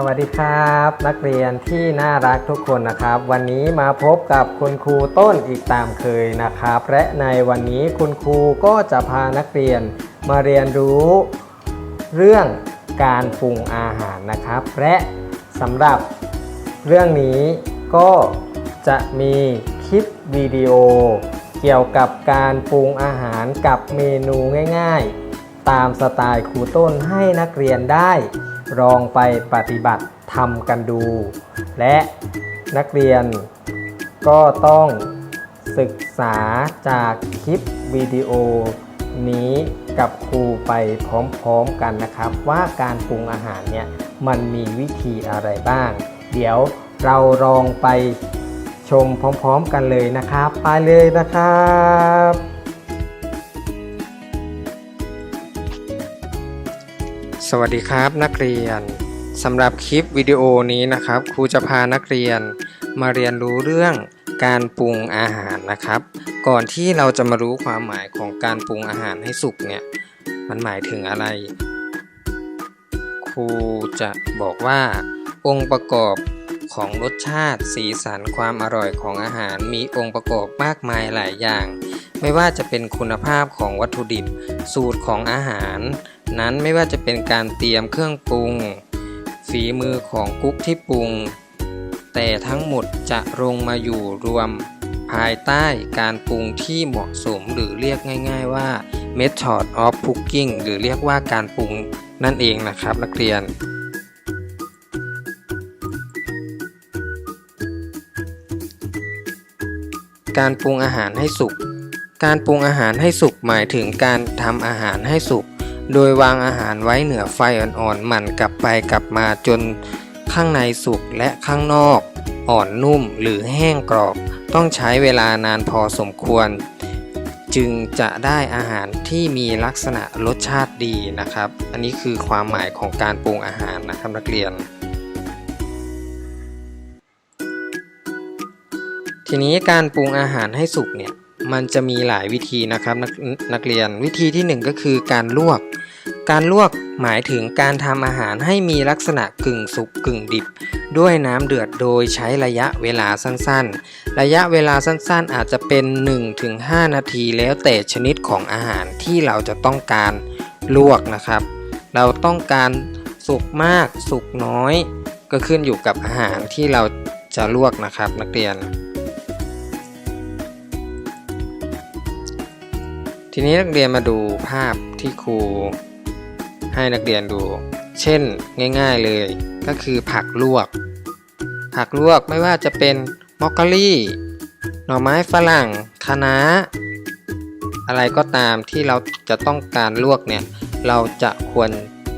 สวัสดีครับ นักเรียนที่น่ารักทุกคนนะครับ วันนี้มาพบกับคุณครูต้นอีกตามเคยนะครับ และในวันนี้คุณครูก็จะพานักเรียนมาเรียนรู้เรื่องการปรุงอาหารนะครับ และสำหรับเรื่องนี้ก็จะมีคลิปวิดีโอ เกี่ยวกับการปรุงอาหารกับเมนูง่าย ๆ ตามสไตล์ครูต้นให้นักเรียนได้ ลองไปปฏิบัติทำกันดู และนักเรียนก็ต้องศึกษาจากคลิปวิดีโอนี้กับครูไปพร้อมๆกันนะครับ ว่าการปรุงอาหารเนี่ยมันมีวิธีอะไรบ้าง เดี๋ยวเราลองไปชมพร้อมๆกันเลยนะครับ ไปเลยนะครับ สวัสดีครับนักเรียนสำหรับคลิปวิดีโอนี้นะครับครูจะพานักเรียนมาเรียนรู้เรื่องการปรุงอาหารนะครับ ก่อนที่เราจะมารู้ความหมายของการปรุงอาหารให้สุกเนี่ยมันหมายถึงอะไร ครูจะบอกว่าองค์ประกอบ ของรสชาติ สีสันความอร่อยของอาหารมีองค์ประกอบมากมายหลายอย่าง ไม่ว่าจะเป็นคุณภาพของวัตถุดิบ สูตรของอาหาร นั้นไม่ว่าจะเป็นการเตรียมเครื่องปรุง ฝีมือของกุ๊กที่ปรุง แต่ทั้งหมดจะลงมาอยู่รวม ภายใต้การปรุงที่เหมาะสมหรือเรียกง่าย ๆ ว่า method of cooking หรือเรียกว่าการปรุงนั่นเองนะครับนักเรียน การปรุงอาหารให้สุก การปรุงอาหารให้สุกหมายถึงการทำอาหารให้สุก โดยวางอาหารไว้เหนือไฟอ่อนๆหมั่นกลับไปกลับมาจน ข้างในสุกและข้างนอก อ่อนนุ่มหรือแห้งกรอบ ต้องใช้เวลานานพอสมควร จึงจะได้อาหารที่มีลักษณะรสชาติดีนะครับ อันนี้คือความหมายของการปรุงอาหารนะครับนักเรียน ทีนี้การปรุงอาหารให้สุกเนี่ยมันจะมีหลายวิธีนะครับนักนักเรียนวิธีที่หนึ่งก็คือการลวก การลวกหมายถึงการทำอาหารให้มีลักษณะกึ่งสุกกึ่งดิบ ด้วยน้ำเดือดโดยใช้ระยะเวลาสั้นๆ ระยะเวลาสั้นๆ อาจจะเป็น 1-5 นาทีแล้วแต่ชนิดของอาหารที่เราจะต้องการลวกนะครับ เราต้องการสุกมากสุกน้อย ก็ขึ้นอยู่กับอาหารที่เราจะลวกนะครับนักเรียน ทีนี้นักเรียนมาดูภาพที่ครูให้นักเรียนดู เช่นง่ายๆเลยก็คือผักลวก ผักลวกไม่ว่าจะเป็นมอคคารี่ หน่อไม้ฝรั่งคะน้า อะไรก็ตามที่เราจะต้องการลวกเนี่ย เราจะควร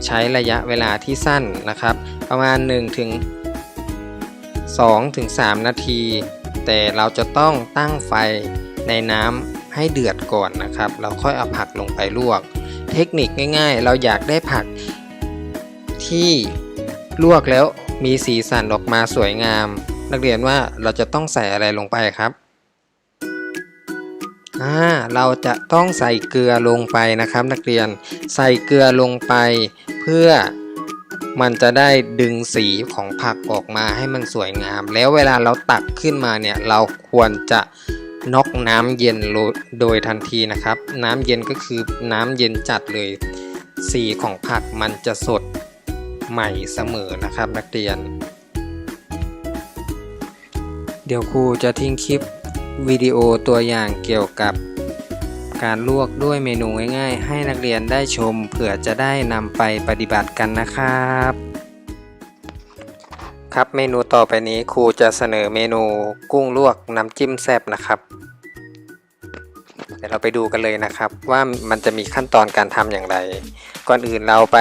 ใช้ระยะเวลาที่สั้นนะครับ ประมาณ1ถึง2ถึง3นาที แต่เราจะต้องตั้งไฟในน้ำ ให้เดือดก่อนนะครับ เราค่อยเอาผักลงไปลวก เทคนิคง่าย ๆ เราอยากได้ผักที่ลวกแล้วมีสีสันออกมาสวยงาม นักเรียนว่าเราจะต้องใส่อะไรลงไปครับอ่าเราจะต้องใส่เกลือลงไปนะครับ นักเรียนใส่เกลือลงไป เพื่อมันจะได้ดึงสีของผักออกมาให้มันสวยงาม แล้วเวลาเราตักขึ้นมาเนี่ยเราควรจะ น็อกน้ำเย็นโดยทันทีนะครับ น้ำเย็นก็คือน้ำเย็นจัดเลย สีของผักมันจะสดใหม่เสมอนะครับนักเรียน เดี๋ยวครูจะทิ้งคลิปวิดีโอตัวอย่างเกี่ยวกับการลวกด้วยเมนูง่ายๆ ให้นักเรียนได้ชมเผื่อจะได้นำไปปฏิบัติกันนะครับ ครับเมนูต่อไปนี้ครูจะเสนอเมนูกุ้งลวกน้ำจิ้มแซ่บนะครับ เดี๋ยวเราไปดูกันเลยนะครับว่ามันจะมีขั้นตอนการทำอย่างไร ก่อนอื่นเราไป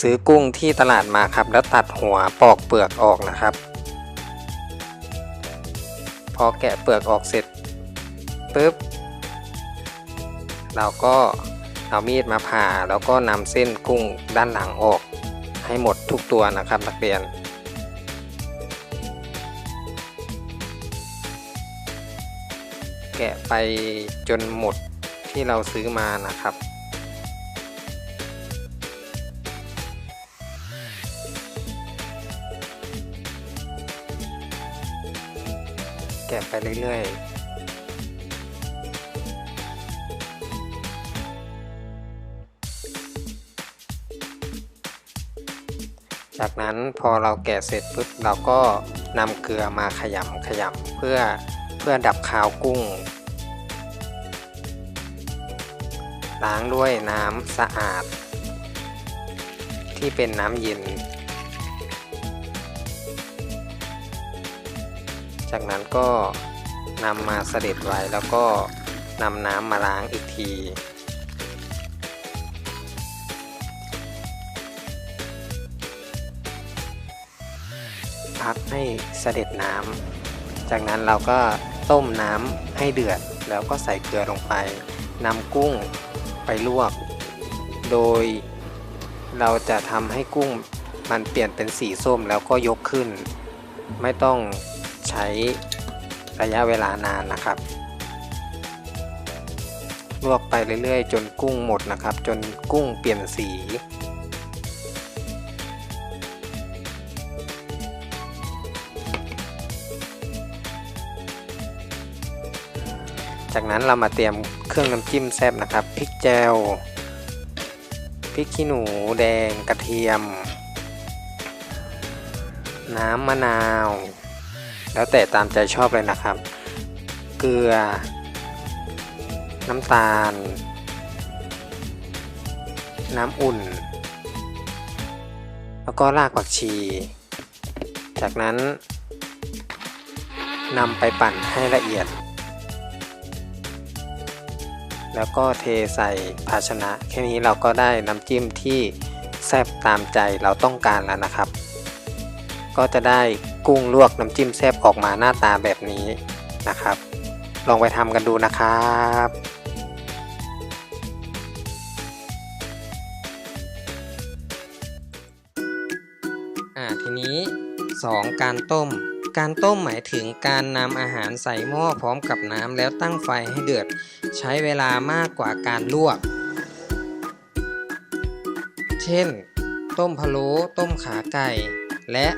ซื้อกุ้งที่ตลาดมาครับ แล้วตัดหัวปอกเปลือกออกนะครับ พอแกะเปลือกออกเสร็จปุ๊บเราก็เอามีดมาผ่าแล้วก็นำเส้นกุ้งด้านหลังออกให้หมดทุกตัวนะครับนักเรียน แกะไปจนหมดที่เราซื้อมานะครับ แกะไปเรื่อยๆจากนั้นพอเราแกะเสร็จปุ๊บเราก็นำเกลือมาขยำขยำเพื่อเพื่อดับคาวกุ้ง ล้างด้วยน้ำสะอาด ที่เป็นน้ำเย็น จากนั้นก็นำมาเสด็จไว้แล้วก็นำน้ำมาล้างอีกทีพักให้เสด็จน้ำ จากนั้นเราก็ต้มน้ำให้เดือด แล้วก็ใส่เกลือลงไปนำกุ้ง ไปลวก โดยเราจะทำให้กุ้งมันเปลี่ยนเป็นสีส้มแล้วก็ยกขึ้น ไม่ต้องใช้ระยะเวลานานนะครับ ลวกไปเรื่อยๆ จนกุ้งหมดนะครับ จนกุ้งเปลี่ยนสีจากนั้นเรามาเตรียม เครื่องน้ำจิ้มแซ่บนะครับพริกแจวพริกขี้หนูแดงกระเทียม น้ำมะนาว แล้วแต่ตามใจชอบเลยนะครับ เกลือ น้ำตาล น้ำอุ่น แล้วก็รากผักชี จากนั้นนำไปปั่นให้ละเอียด แล้วก็เทใส่ภาชนะ แค่นี้เราก็ได้น้ำจิ้มที่แซ่บตามใจเราต้องการแล้วนะครับ ก็จะได้กุ้งลวกน้ำจิ้มแซ่บออกมาหน้าตาแบบนี้นะครับ ลองไปทำกันดูนะครับอ่าทีนี้ 2. การต้ม การต้มหมายถึงการนำอาหารใส่หม้อพร้อมกับน้ำแล้วตั้งไฟให้เดือด ใช้เวลามากกว่าการลวก เช่น ต้มพะโล้ต้มขาไก่ และ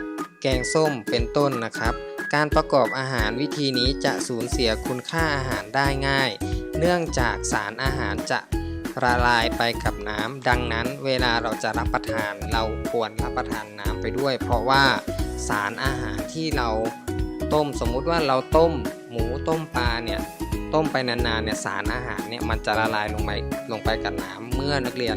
แกงส้มเป็นต้นนะครับ การประกอบอาหารวิธีนี้จะสูญเสียคุณค่าอาหารได้ง่าย เนื่องจากสารอาหารจะละลายไปกับน้ำดังนั้นเวลาเราจะรับประทานเราควรรับประทานน้ำไปด้วย เพราะว่า สารอาหารที่เราต้มสมมุติว่าเราต้มหมูต้มปลาเนี่ยต้มไปนานๆเนี่ยสารอาหารเนี่ยมันจะละลายลงไปลงไปกับน้ำเมื่อนักเรียน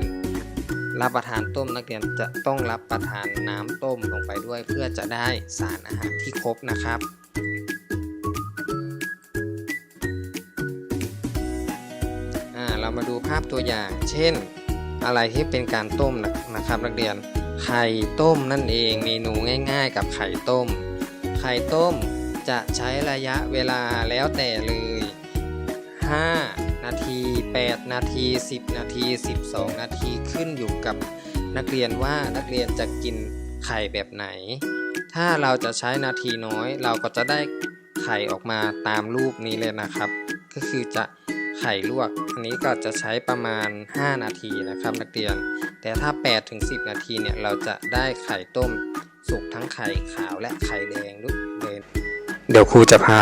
รับประทานต้มนักเรียนจะต้องรับประทานน้ำต้มลงไปด้วย เพื่อจะได้สารอาหารที่ครบนะครับอ่าเรามาดูภาพตัวอย่าง เช่น อะไรที่เป็นการต้มนะนะครับนักเรียน ไข่ต้มนั่นเองเมนูง่ายๆ กับไข่ต้ม ไข่ต้มจะใช้ระยะเวลาแล้วแต่เลย 5 นาที 8 นาที 10 นาที 12 นาทีขึ้นอยู่กับนักเรียนว่านักเรียนจะกินไข่แบบไหน ถ้าเราจะใช้นาทีน้อย เราก็จะได้ไข่ออกมาตามรูปนี้เลยนะครับ ก็คือจะ ไข่ลวก อันนี้ก็จะใช้ประมาณ 5 นาทีนะครับนักเรียน แต่ถ้า 8 ถึง 10 นาทีเนี่ยเราจะได้ไข่ต้มสุกทั้งไข่ขาวและไข่แดงด้วยเลยเดี๋ยวครูจะพา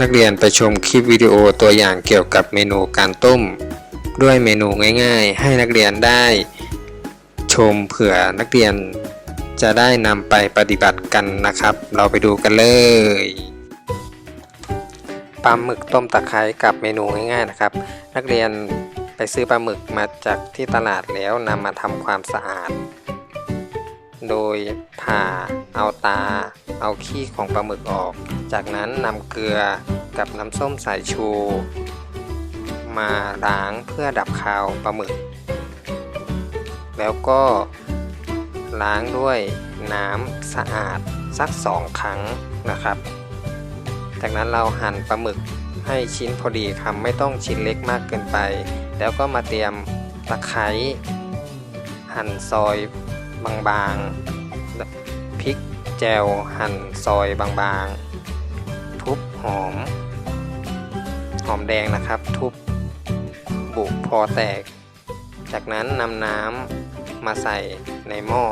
นักเรียนไปชมคลิปวิดีโอตัวอย่างเกี่ยวกับเมนูการต้ม ด้วยเมนูง่าย ๆ ให้นักเรียนได้ชมเผื่อนักเรียนจะได้นำไปปฏิบัติกันนะครับ เราไปดูกันเลย ลาหมึกต้มตะไคร้กับเมนูง่ายๆนะครับ นักเรียนไปซื้อปลาหมึกมาจากที่ตลาดแล้วนำมาทำความสะอาด โดยผ่าเอาตา เอาขี้ของปลาหมึกออก จากนั้นนำเกลือกับน้ำส้มสายชู มาล้างเพื่อดับคาวปลาหมึก แล้วก็ล้างด้วยน้ำสะอาดสักสองครั้งนะครับ จากนั้นเราหั่นปลาหมึกให้ชิ้นพอดีคำไม่ต้องชิ้นเล็กมากเกินไป แล้วก็มาเตรียมตะไคร้หั่นซอยบางๆพริกแจวหั่นซอยบางๆ ทุบหอม หอมแดงนะครับ ทุบบุกพอแตก จากนั้นนำน้ำมาใส่ในหม้อ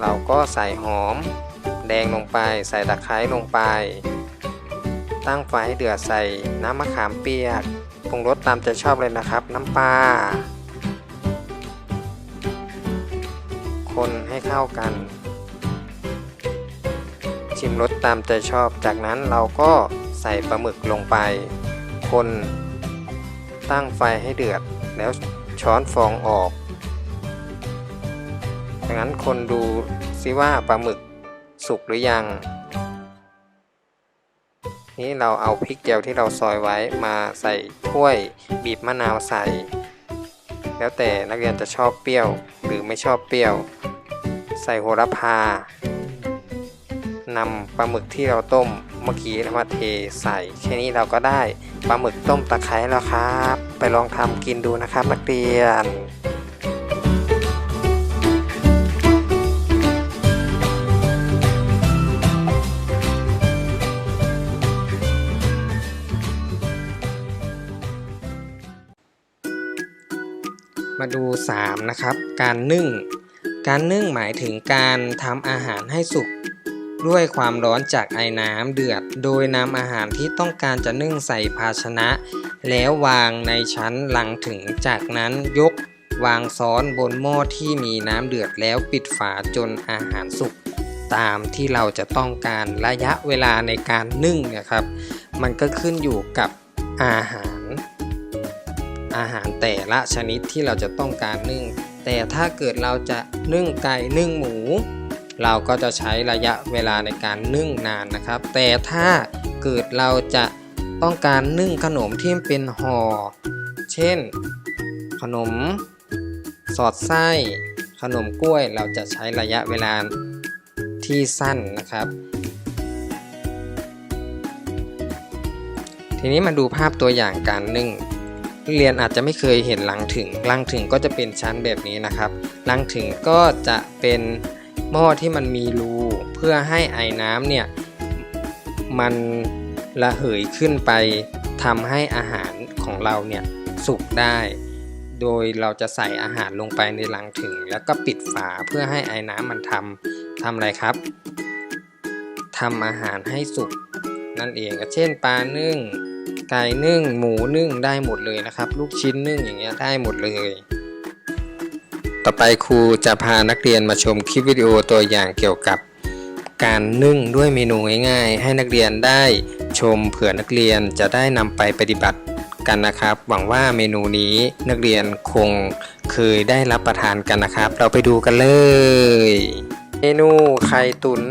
เราก็ใส่หอม แดงลงไปใส่ตะไคร้ลงไป ตั้งไฟให้เดือดใส่น้ำมะขามเปียกปรุงรสตามใจชอบเลยนะครับ น้ำปลาคนให้เข้ากัน ชิมรสตามใจชอบ จากนั้นเราก็ใส่ปลาหมึกลงไป คนตั้งไฟให้เดือดแล้วช้อนฟองออก จากนั้นคนดูซิว่าปลาหมึกสุกหรือยัง นี่เราเอาพริกเจียวที่เราซอยไว้มาใส่ถ้วยบีบมะนาวใส่ แล้วแต่นักเรียนจะชอบเปรี้ยวหรือไม่ชอบเปรี้ยว ใส่โหระพานำปลาหมึกที่เราต้มเมื่อกี้มาเทใส่แค่นี้เราก็ได้ปลาหมึกต้มตะไคร้แล้วครับ ไปลองทำกินดูนะครับนักเรียน มาดู 3 นะครับ การนึ่ง การนึ่งหมายถึงการทำอาหารให้สุกด้วยความร้อนจากไอ้น้ำเดือด โดยนำอาหารที่ต้องการจะนึ่งใส่ภาชนะ แล้ววางในชั้นหลังถึงจากนั้นยกวางซ้อนบนหม้อที่มีน้ำเดือดแล้วปิดฝาจนอาหารสุกตามที่เราจะต้องการระยะเวลาในการนึ่งนี่ยครับ มันก็ขึ้นอยู่กับอาหาร อาหารแต่ละชนิดที่เราจะต้องการนึ่ง แต่ถ้าเกิดเราจะนึ่งไก่นึ่งหมู เราก็จะใช้ระยะเวลาในการนึ่งนานนะครับ แต่ถ้าเกิดเราจะต้องการนึ่งขนมที่เป็นห่อเช่น ขนม สอดไส้ ขนมกล้วยเราจะใช้ระยะเวลาที่สั้นนะครับ ทีนี้มาดูภาพตัวอย่างการนึ่ง เรียนอาจจะไม่เคยเห็นลังถึงลังถึงก็จะเป็นชั้นแบบนี้นะครับลังถึงก็จะเป็นหม้อที่มันมีรูเพื่อให้ไอ้น้ำเนี่ยมันระเหยขึ้นไปทำให้อาหารของเราเนี่ยสุกได้ โดยเราจะใส่อาหารลงไปในลังถึง แล้วก็ปิดฝาเพื่อให้ไอ้น้ำมันทำทำอะไรครับทำอาหารให้สุกนั่นเองเช่นปลานึ่ง ไก่นึ่ง หมูนึ่งได้หมดเลยนะครับ ลูกชิ้นนึ่งอย่างเงี้ยได้หมดเลย ต่อไปครูจะพานักเรียนมาชมคลิปวิดีโอตัวอย่างเกี่ยวกับ การนึ่งด้วยเมนูง่ายๆ ให้นักเรียนได้ชมเผื่อนักเรียนจะได้นำไปปฏิบัติกันนะครับ หวังว่าเมนูนี้นักเรียนคงเคยได้รับประทานกันนะครับ เราไปดูกันเลย เมนูไข่ตุ๋น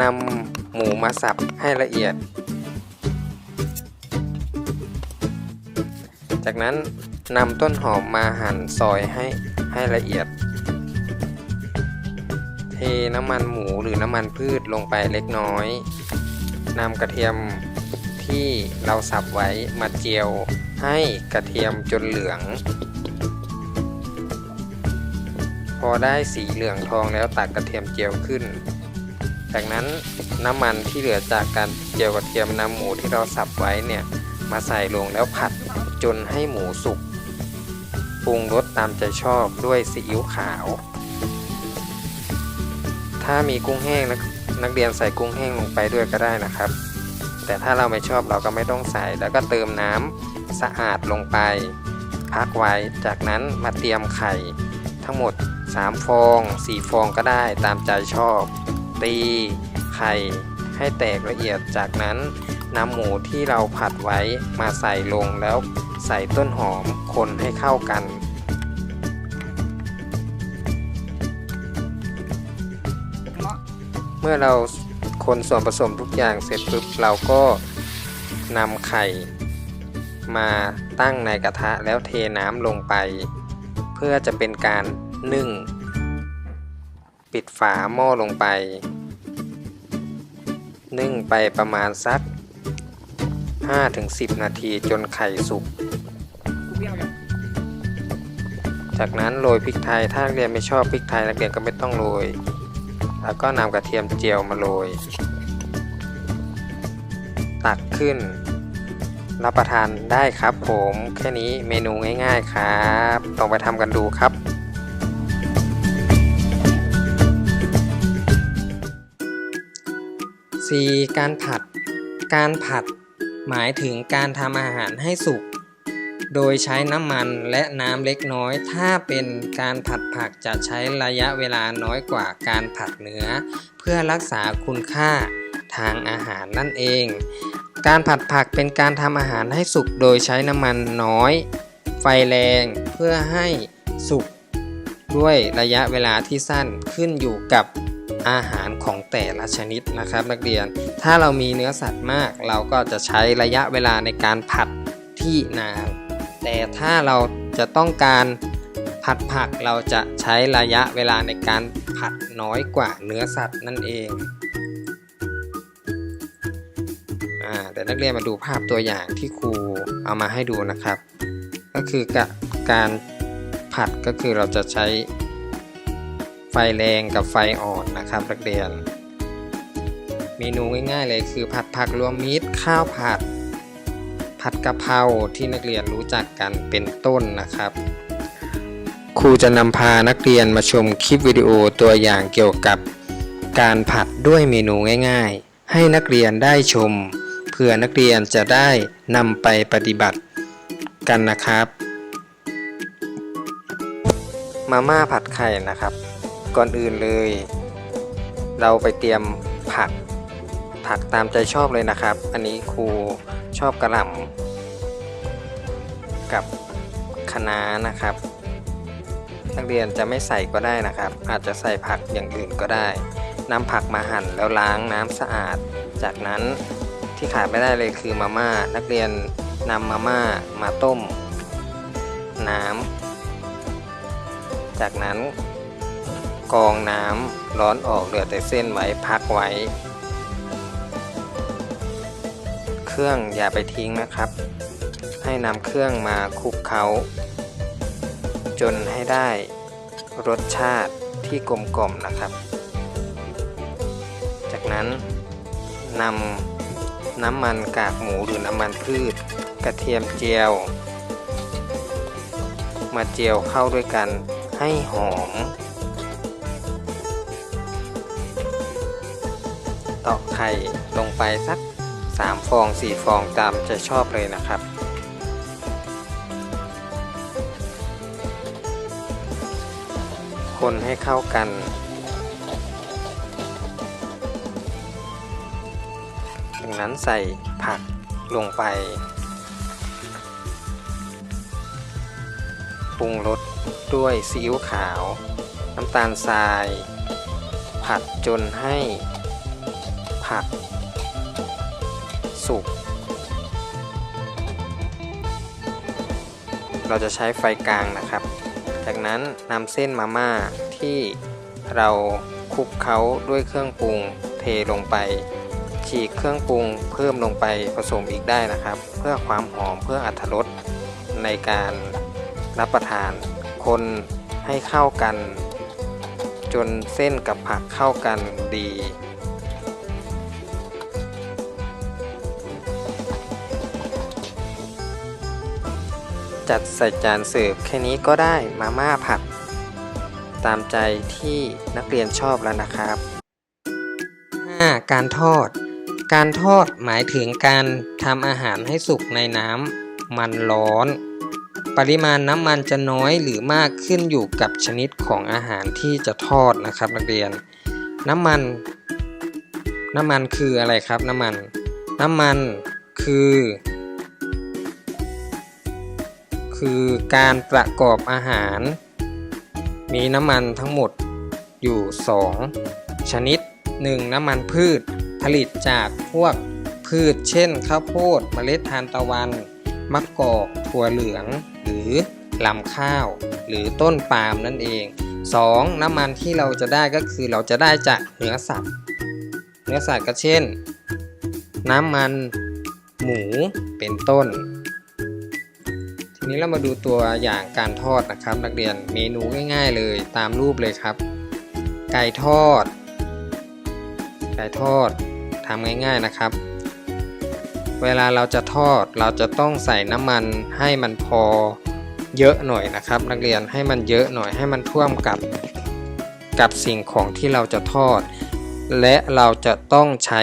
นำหมูมาสับให้ละเอียด จากนั้นนำต้นหอมมาหั่นซอยให้ให้ละเอียด เทน้ำมันหมูหรือน้ำมันพืชลงไปเล็กน้อยนำกระเทียมที่เราสับไว้มาเจียวให้กระเทียมจนเหลือง พอได้สีเหลืองทองแล้วตักกระเทียมเจียวขึ้น จากนั้นน้ำมันที่เหลือจากการเจียวกระเทียมนำหมูที่เราสับไว้เนี่ยมาใส่ลงแล้วผัด จนให้หมูสุก ปรุงรสตามใจชอบด้วยซีอิ๊วขาว ถ้ามีกุ้งแห้งนักนักเรียนใส่กุ้งแห้งลงไปด้วยก็ได้นะครับ แต่ถ้าเราไม่ชอบเราก็ไม่ต้องใส่แล้วก็เติมน้ำสะอาดลงไป พักไว้ จากนั้นมาเตรียมไข่ ทั้งหมด 3 ฟอง 4 ฟองก็ได้ตามใจชอบ ตีไข่ให้แตกละเอียดจากนั้น นำหมูที่เราผัดไว้มาใส่ลงแล้วใส่ต้นหอมคนให้เข้ากัน เมื่อเราคนส่วนผสมทุกอย่างเสร็จปุ๊บเราก็นำไข่มาตั้งในกระทะแล้วเทน้ำลงไป เพื่อจะเป็นการนึ่ง ปิดฝาหม้อลงไป นึ่งไปประมาณสัก 5-10 นาทีจนไข่สุก จากนั้นโรยพริกไทยถ้านักเรียนไม่ชอบพริกไทยนักเรียนก็ไม่ต้องโรย แล้วก็นำกระเทียมเจียวมาโรย ตักขึ้น รับประทานได้ครับผม แค่นี้เมนูง่าย ๆครับลองไปทำกันดูครับ 4. การผัด การผัด หมายถึงการทำอาหารให้สุก โดยใช้น้ำมันและน้ำเล็กน้อย ถ้าเป็นการผัดผักจะใช้ระยะเวลาน้อยกว่าการผัดเนื้อ เพื่อรักษาคุณค่าทางอาหารนั่นเอง การผัดผักเป็นการทำอาหารให้สุกโดยใช้น้ำมันน้อย ไฟแรงเพื่อให้สุกด้วยระยะเวลาที่สั้นขึ้นอยู่กับ อาหารของแต่ละชนิดนะครับ นักเรียน ถ้าเรามีเนื้อสัตว์มาก เราก็จะใช้ระยะเวลาในการผัดที่นาน แต่ถ้าเราจะต้องการผัดผักเราจะใช้ระยะเวลาในการผัดน้อยกว่าเนื้อสัตว์นั่นเองอ่าเดี๋ยวนักเรียนมาดูภาพตัวอย่างที่ครูเอามาให้ดูนะครับ ก็คือการผัดก็คือเราจะใช้ ไฟแรงกับไฟอ่อนนะครับนักเรียน เมนูง่ายๆเลยคือผัดผักรวมมิตรข้าวผัด ผัดกะเพราที่นักเรียนรู้จักกันเป็นต้นนะครับครูจะนำพานักเรียนมาชมคลิปวิดีโอตัวอย่างเกี่ยวกับการผัดด้วยเมนูง่าย ๆ ให้นักเรียนได้ชม เพื่อนักเรียนจะได้นำไปปฏิบัติกันนะครับ มาม่าผัดไข่นะครับ ก่อนอื่นเลย เราไปเตรียมผักผักตามใจชอบเลยนะครับ อันนี้ครูชอบกระหล่ำกับคะน้านะครับ นักเรียนจะไม่ใส่ก็ได้นะครับ อาจจะใส่ผักอย่างอื่นก็ได้นำผักมาหั่นแล้วล้างน้ำสะอาด จากนั้นที่ขาดไม่ได้เลยคือมาม่า นักเรียนนำมาม่ามาต้ม น้ำจากนั้น กองน้ำร้อนออกเหลือแต่เส้นไว้พักไว้ เครื่องอย่าไปทิ้งนะครับ ให้นำเครื่องมาคลุกเคล้าจนให้ได้รสชาติที่กลมกล่อมนะครับ จากนั้นนำน้ำมันกากหมูหรือน้ำมันพืช กระเทียมเจียว มาเจียวเข้าด้วยกันให้หอม ตอกไข่ลงไปสัก 3 ฟอง 4 ฟองตามใจชอบเลยนะครับ คนให้เข้ากัน จากนั้นใส่ผักลงไปปรุงรสด้วยซีอิ๊วขาว น้ำตาลทราย ผัดจนให้ ผัก สุก เราจะใช้ไฟกลางนะครับ จากนั้นนำเส้นมาม่าที่เราคลุกเคล้าด้วยเครื่องปรุงเทลงไป ฉีกเครื่องปรุงเพิ่มลงไปผสมอีกได้นะครับ เพื่อความหอมเพื่ออรรถรสในการรับประทาน คนให้เข้ากัน จนเส้นกับผักเข้ากันดี จัดใส่จานเสิร์ฟแค่นี้ก็ได้มาม่าผัด ตามใจที่นักเรียนชอบแล้วนะครับ 5. การทอด การทอดหมายถึงการทำอาหารให้สุกในน้ำมันร้อน ปริมาณน้ำมันจะน้อยหรือมากขึ้นอยู่กับชนิดของอาหารที่จะทอดนะครับนักเรียน น้ำมัน น้ำมันคืออะไรครับน้ำมัน น้ำมันคือ คือการประกอบอาหาร มีน้ำมันทั้งหมดอยู่ 2 ชนิด 1. น้ำมันพืชผลิตจากพวกพืชเช่น ข้าวโพดเมล็ดทานตะวันมะกอกถั่วเหลือง หรือลำข้าว หรือต้นปาล์มนั่นเอง 2. น้ำมันที่เราจะได้ก็คือเราจะได้จากเนื้อสัตว์ เนื้อสัตว์ก็เช่น น้ำมันหมูเป็นต้น นี้เรามาดูตัวอย่างการทอดนะครับ นักเรียนเมนูง่าย ๆ เลยตามรูปเลยครับ ไก่ทอด ไก่ทอดทำง่ายๆนะครับ เวลาเราจะทอดเราจะต้องใส่น้ำมันให้มันพอเยอะหน่อยนะครับ นักเรียนให้มันเยอะหน่อยให้มันท่วมกับกับสิ่งของที่เราจะทอด และเราจะต้องใช้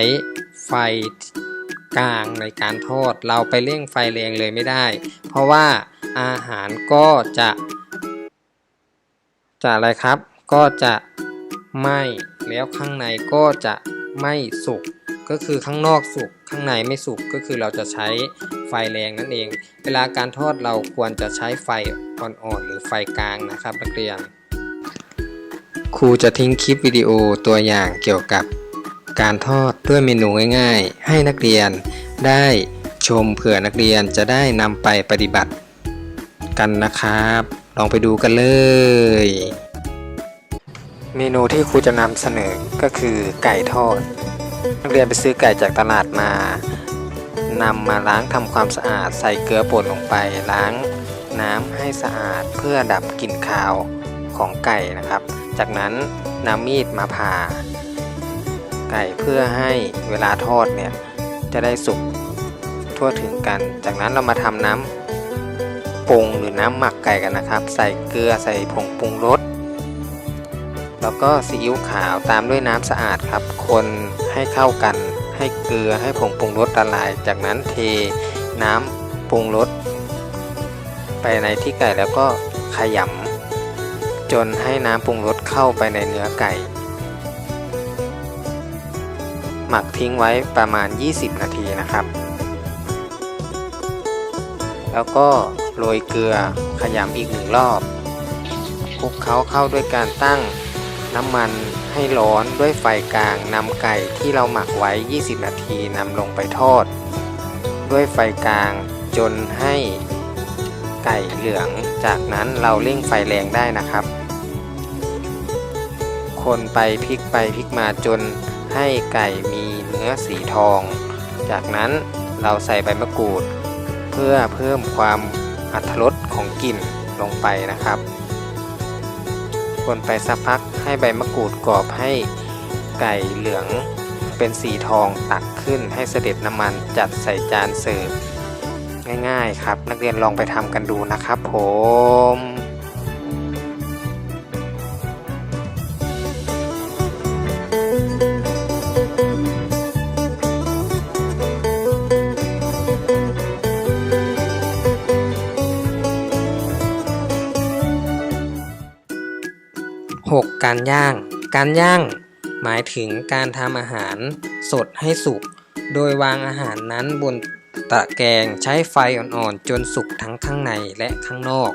ไฟ กลางในการทอด เราไปเร่งไฟแรงเลยไม่ได้ เพราะว่าอาหารก็จะ จะอะไรครับ ก็จะไหม้แล้วข้างในก็จะไม่สุกก็คือข้างนอกสุกข้างในไม่สุกก็คือเราจะใช้ไฟแรงนั่นเอง เวลาการทอดเราควรจะใช้ไฟอ่อนๆหรือไฟกลางนะครับนักเรียน ครูจะทิ้งคลิปวิดีโอตัวอย่างเกี่ยวกับ การทอดด้วยเมนูง่ายๆ ให้นักเรียนได้ชมเผื่อนักเรียนจะได้นำไปปฏิบัติกันนะครับ ลองไปดูกันเลย เมนูที่ครูจะนำเสนอก็คือไก่ทอด นักเรียนไปซื้อไก่จากตลาดมานำมาล้างทำความสะอาดใส่เกลือป่นลงไปล้างน้ำให้สะอาดเพื่อดับกลิ่นคาวของไก่นะครับ จากนั้นนำมีดมาผ่า ไก่เพื่อให้เวลาทอดเนี่ยจะได้สุกทั่วถึงกัน จากนั้นเรามาทำน้ำปรุงหรือน้ำหมักไก่กันนะครับ ใส่เกลือใส่ผงปรุงรสแล้วก็ซีอิ๊วขาวตามด้วยน้ำสะอาดครับ คนให้เข้ากัน ให้เกลือให้ผงปรุงรสละลาย จากนั้นเทน้ำปรุงรสไปในที่ไก่แล้วก็ขยำจนให้น้ำปรุงรสเข้าไปในเนื้อไก่ หมักทิ้งไว้ประมาณ 20 นาทีนะครับ แล้วก็โรยเกลือขยำอีกหนึ่งรอบคลุกเคล้าเข้าด้วยการตั้งน้ำมันให้ร้อนด้วยไฟกลางนำไก่ที่เราหมักไว้ 20 นาทีนำลงไปทอด ด้วยไฟกลางจนให้ไก่เหลือง จากนั้นเราเร่งไฟแรงได้นะครับ คนไปพลิกไปพลิกมาจน ให้ไก่มีเนื้อสีทอง จากนั้นเราใส่ใบมะกรูด เพื่อเพิ่มความอัตรสของกลิ่นลงไปนะครับคนไปสักพักให้ใบมะกรูดกรอบให้ไก่เหลืองเป็นสีทองตักขึ้นให้เสด็จน้ำมันจัดใส่จานเสิร์ฟง่ายๆครับ นักเรียนลองไปทำกันดูนะครับผม การย่าง การย่าง หมายถึงการทำอาหารสดให้สุก โดยวางอาหารนั้นบนตะแกรงใช้ไฟอ่อนๆ จนสุกทั้งข้างในและข้างนอก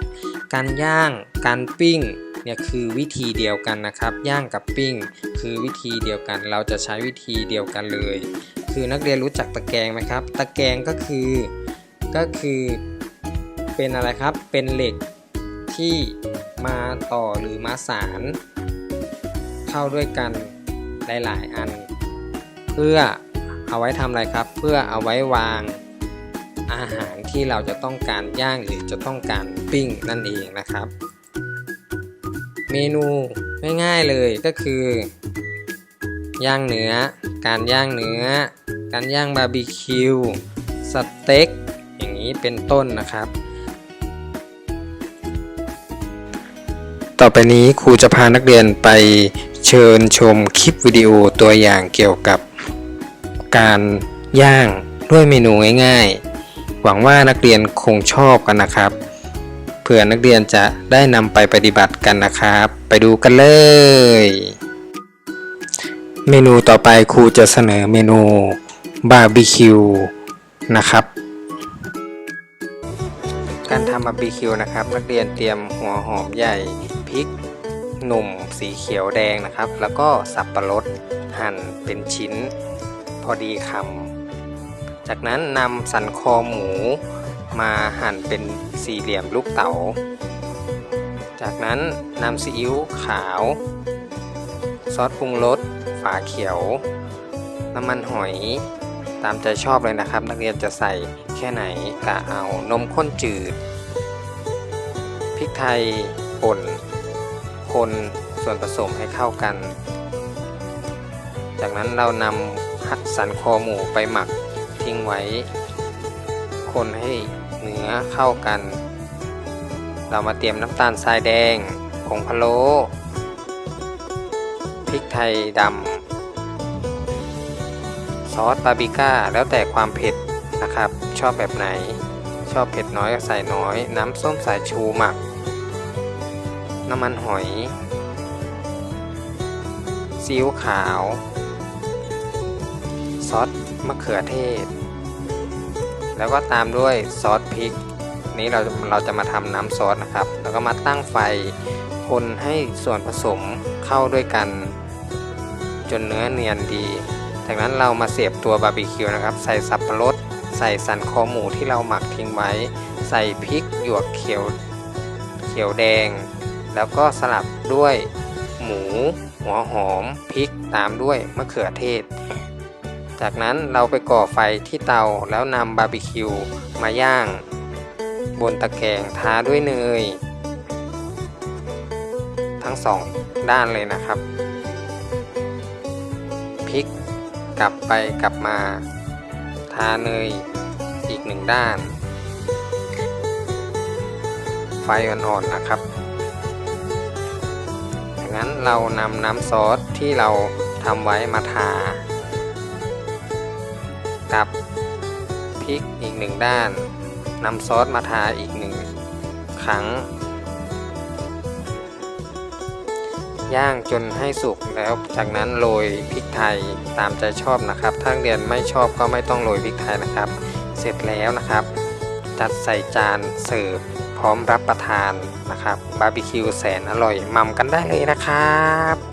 การย่าง การปิ้งเนี่ยคือวิธีเดียวกันนะครับ ย่างกับปิ้ง คือวิธีเดียวกัน เราจะใช้วิธีเดียวกันเลย คือนักเรียนรู้จักตะแกรงไหมครับ ตะแกรงก็คือ ก็คือเป็นอะไรครับ เป็นเหล็กที่มาต่อหรือมาสาน เข้าด้วยกันหลายๆอัน เพื่อเอาไว้ทำอะไรครับ เพื่อเอาไว้วางอาหารที่เราจะต้องการย่างหรือจะต้องการปิ้งนั่นเองนะครับ เมนูง่ายๆเลยก็คือย่างเนื้อ การย่างเนื้อ การย่างบาร์บีคิว สเต็ก อย่างนี้เป็นต้นนะครับ ต่อไปนี้ครูจะพานักเรียนไป เชิญชมคลิปวิดีโอตัวอย่างเกี่ยวกับ การย่างด้วยเมนูง่ายๆ หวังว่านักเรียนคงชอบกันนะครับเพื่อนักเรียนจะได้นำไปปฏิบัติกันนะครับ ไปดูกันเลย เมนูต่อไปครูจะเสนอเมนูบาร์บีคิวนะครับ การทำบาร์บีคิวนะครับ นักเรียนเตรียมหัวหอมใหญ่พริก หนุ่มสีเขียวแดงนะครับ แล้วก็สับปะรดหั่นเป็นชิ้นพอดีคำ จากนั้นนำสันคอหมูมาหั่นเป็นสี่เหลี่ยมลูกเต๋า จากนั้นนำซีอิ๊วขาว ซอสปรุงรส ฝาเขียว น้ำมันหอย ตามใจชอบเลยนะครับ นักเรียนจะใส่แค่ไหนกะเอา นมข้นจืด พริกไทยป่น คนส่วนผสมให้เข้ากัน จากนั้นเรานำสันคอหมูไปหมักทิ้งไว้ คนให้เนื้อเข้ากัน เรามาเตรียมน้ำตาลทรายแดงผงพะโล้พริกไทยดำซอสบาร์บีก้าแล้วแต่ความเผ็ดนะครับ ชอบแบบไหน ชอบเผ็ดน้อยก็ใส่น้อย น้ำส้มสายชูหมัก น้ำมันหอยซีอิ๊วขาว ซอสมะเขือเทศ แล้วก็ตามด้วยซอสพริก นี้เราเราจะมาทำน้ำซอสนะครับ แล้วก็มาตั้งไฟคนให้ส่วนผสมเข้าด้วยกัน จนเนื้อเนียนดี จากนั้นเรามาเสียบตัวบาร์บีคิวนะครับ ใส่สับปะรด ใส่สันคอหมูที่เราหมักทิ้งไว้ ใส่พริกหยวกเขียวเขียวแดง แล้วก็สลับด้วยหมู หัวหอมพริกตามด้วยมะเขือเทศ จากนั้นเราไปก่อไฟที่เตาแล้วนำบาร์บีคิวมาย่าง บนตะแกรงทาด้วยเนย ทั้งสองด้านเลยนะครับพลิกกลับไปกลับมา ทาเนยอีกหนึ่งด้าน ไฟอ่อนๆนะครับ นั้นเรานำน้ำซอสที่เราทำไว้มาทา กับพริกอีกหนึ่งด้านนำซอสมาทาอีกหนึ่งครั้ง ย่างจนให้สุกแล้วจากนั้นโรยพริกไทยตามใจชอบนะครับ ถ้านเรียนไม่ชอบก็ไม่ต้องโรยพริกไทยนะครับ เสร็จแล้วนะครับ จัดใส่จานเสิร์ฟพร้อมรับประทานนะครับ บาร์บีคิวแสนอร่อยหมั่มกันได้เลยนะครับ